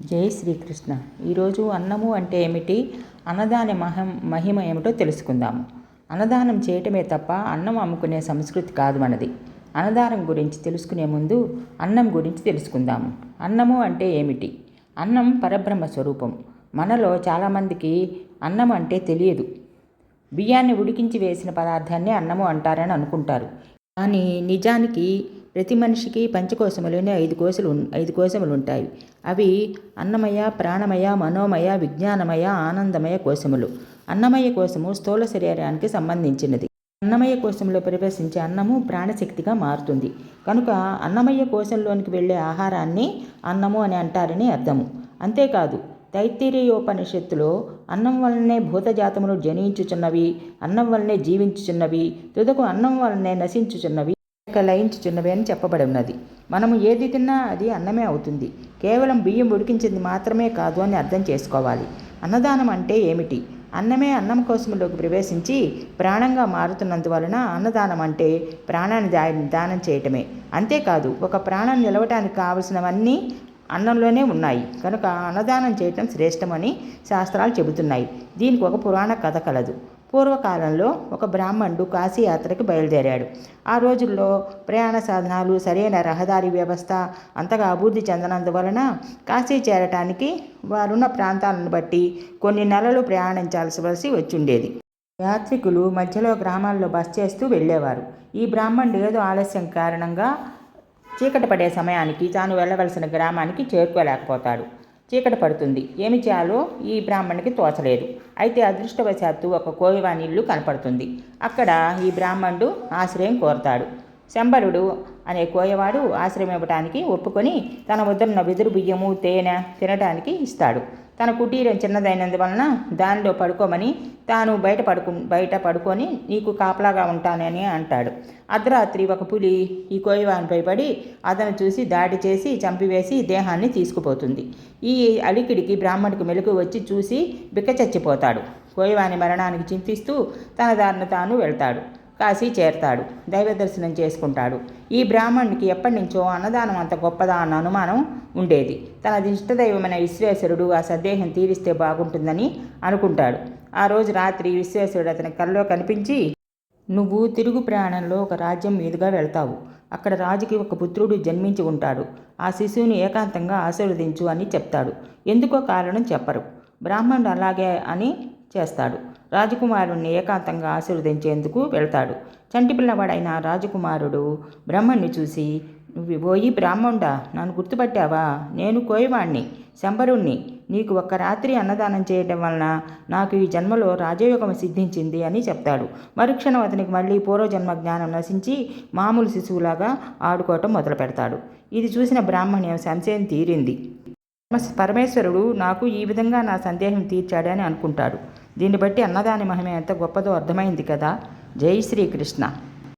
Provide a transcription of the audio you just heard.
జై శ్రీకృష్ణ. ఈరోజు అన్నము అంటే ఏమిటి? అన్నదాన మహం మహిమ ఏమిటో తెలుసుకుందాము. అన్నదానం చేయటమే తప్ప అన్నం అమ్ముకునే సంస్కృతి కాదు మనది. అన్నదానం గురించి తెలుసుకునే ముందు అన్నం గురించి తెలుసుకుందాము. అన్నము అంటే ఏమిటి? అన్నం పరబ్రహ్మ స్వరూపం. మనలో చాలామందికి అన్నం అంటే తెలియదు. బియ్యాన్ని ఉడికించి వేసిన పదార్థాన్ని అన్నము అంటారని అనుకుంటారు. కానీ నిజానికి ప్రతి మనిషికి పంచకోశములోనే ఐదు కోశలు ఐదు కోశములు ఉంటాయి అవి అన్నమయ ప్రాణమయ మనోమయ విజ్ఞానమయ ఆనందమయ కోశములు. అన్నమయ కోశము స్థూల శరీరానికి సంబంధించినది. అన్నమయ కోశంలో ప్రవేశించే అన్నము ప్రాణశక్తిగా మారుతుంది. కనుక అన్నమయ కోశంలోనికి వెళ్ళే ఆహారాన్ని అన్నము అని అంటారని అర్థము. అంతేకాదు తైత్తిరీయోపనిషత్తులో అన్నం వలనే భూతజాతములు జనించుచున్నవి అన్నం వలనే జీవించుచున్నవి తుదకు అన్నం వలనే నశించుచున్నవి లయించుచున్నవి అని చెప్పబడి ఉన్నది. మనము ఏది తిన్నా అది అన్నమే అవుతుంది. కేవలం బియ్యం ఉడికించింది మాత్రమే కాదు అని అర్థం చేసుకోవాలి. అన్నదానం అంటే ఏమిటి? అన్నమే అన్నం కోసంలోకి ప్రవేశించి ప్రాణంగా మారుతున్నందువలన అన్నదానం అంటే ప్రాణాన్ని దానం చేయటమే. అంతేకాదు ఒక ప్రాణం నిలవటానికి కావలసినవన్నీ అన్నంలోనే ఉన్నాయి. కనుక అన్నదానం చేయటం శ్రేష్టమని శాస్త్రాలు చెబుతున్నాయి. దీనికి ఒక పురాణ కథ కలదు. పూర్వకాలంలో ఒక బ్రాహ్మణుడు కాశీయాత్రకు బయలుదేరాడు. ఆ రోజుల్లో ప్రయాణ సాధనాలు సరైన రహదారి వ్యవస్థ అంతగా అభివృద్ధి చెందనందువలన కాశీ చేరటానికి వారున్న ప్రాంతాలను బట్టి కొన్ని నెలలు ప్రయాణించాల్సి వచ్చిండేది. యాత్రికులు మధ్యలో గ్రామాల్లో బస చేస్తూ వెళ్ళేవారు. ఈ బ్రాహ్మణుడు ఏదో ఆలస్యం కారణంగా చీకటి పడే సమయానికి తాను వెళ్ళవలసిన గ్రామానికి చేరుకోలేకపోతాడు. చీకటి పడుతుంది. ఏమి చేయాలో ఈ బ్రాహ్మణునికి తోచలేదు. అయితే అదృష్టవశాత్తు ఒక కోవివాని ఇల్లు కనపడుతుంది. అక్కడ ఈ బ్రాహ్మణుడు ఆశ్రయం కోరతాడు. శంబరుడు అనే కోయవాడు ఆశ్రయం ఇవ్వటానికి ఒప్పుకొని తన వద్దన్న వెదురు బియ్యము తేనె తినడానికి ఇస్తాడు. తన కుటీరం చిన్నదైనందువలన దానిలో పడుకోమని తాను బయట పడుకు బయట పడుకొని నీకు కాపలాగా ఉంటానని అంటాడు. అర్ధరాత్రి ఒక పులి ఈ కోయవానిపై పడి అతను చూసి దాడి చేసి చంపివేసి దేహాన్ని తీసుకుపోతుంది. ఈ అలికిడికి బ్రాహ్మణుకు మెలకు వచ్చి చూసి బిక్క చచ్చిపోతాడు. కోయవాని మరణానికి చింతిస్తూ తన దారిన తాను వెళ్తాడు. కాశీ చేరతాడు. దైవ దర్శనం చేసుకుంటాడు. ఈ బ్రాహ్మణునికి ఎప్పటి నుంచో అన్నదానం అంత గొప్పదా అన్న అనుమానం ఉండేది. తన ఇష్టదైవమైన విశ్వేశ్వరుడు ఆ సందేహం తీరిస్తే బాగుంటుందని అనుకుంటాడు. ఆ రోజు రాత్రి విశ్వేశ్వరుడు అతని కల్లో కనిపించి నువ్వు తిరుగు ప్రయాణంలో ఒక రాజ్యం మీదుగా వెళ్తావు. అక్కడ రాజుకి ఒక పుత్రుడు జన్మించి ఉంటాడు. ఆ శిశువుని ఏకాంతంగా ఆశీర్వదించు అని చెప్తాడు. ఎందుకో కారణం చెప్పరు. బ్రాహ్మణుడు అలాగే అని చేస్తాడు. రాజకుమారుణ్ణి ఏకాంతంగా ఆశీర్వదించేందుకు వెళ్తాడు. చంటి పిల్లవాడైన రాజకుమారుడు బ్రహ్మణ్ణి చూసి నువ్వు పోయి బ్రాహ్మణుడా? నన్ను గుర్తుపట్టావా? నేను కోయవాణ్ణి శంబరుణ్ణి. నీకు ఒక్క రాత్రి అన్నదానం చేయడం వలన నాకు ఈ జన్మలో రాజయోగం సిద్ధించింది అని చెప్తాడు. మరుక్షణం అతనికి మళ్ళీ పూర్వజన్మ జ్ఞానం నశించి మామూలు శిశువులాగా ఆడుకోవటం మొదలు పెడతాడు. ఇది చూసిన బ్రాహ్మణ్యం సంశయం తీరింది. పరమేశ్వరుడు నాకు ఈ విధంగా నా సందేహం తీర్చాడని అనుకుంటాడు. దీన్ని బట్టి అన్నదాని మహిమ ఎంత గొప్పదో అర్థమైంది కదా. జై శ్రీకృష్ణ.